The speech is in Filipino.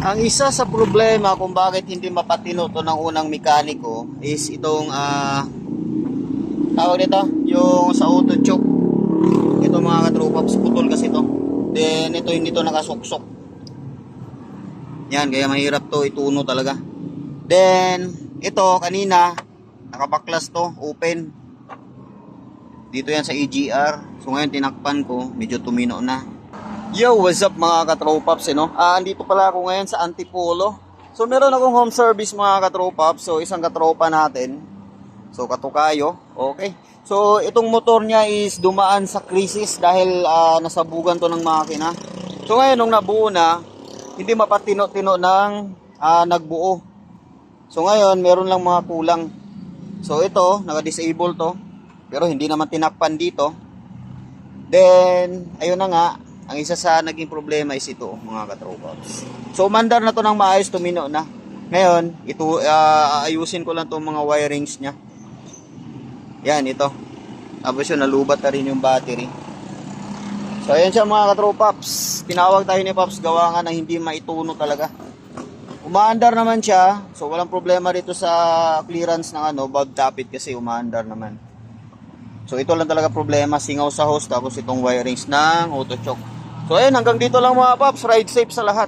Ang isa sa problema kung bakit hindi mapatino to ng unang mekaniko is itong ah tawag nito, yung sa auto choke. Ito mga katropaps, putol kasi to. Then ito hindi to nakasuksok. Yan, kaya mahirap to ituno talaga. Then ito kanina nakabaklas to, open. Dito yan sa EGR. So ngayon tinakpan ko, medyo tumino na. Yo, what's up mga katropaps, eh, no? Ah, andito pala ako ngayon sa Antipolo. So, meron akong home service mga katropaps. So, isang katropa natin. So, katukayo. Okay. So, itong motor niya is dumaan sa krisis dahil ah, nasabugan to ng makina. So, ngayon, nung nabuo na, hindi mapatino-tino ng ah, nagbuo. So, ngayon, meron lang mga kulang. So, ito, naka-disable to. Pero hindi naman tinakpan dito. Then, ayun na nga, ang isa sa naging problema is ito, mga katropaps. So, umandar na to ng maayos, tumino na. Ngayon, ito, ah, aayusin ko lang tong mga wirings niya. Yan, ito. Tapos yun, nalubat na rin yung battery. So, ayan siya mga katropaps. Tinawag tayo ni Paps, gawa nga na hindi maituno talaga. Umaandar naman siya. So, walang problema dito sa clearance ng ano, valve tappet kasi umaandar naman. So ito lang talaga problema, singaw sa hose tapos itong wirings ng auto choke. So ayun, hanggang dito lang mga paps, ride safe sa lahat.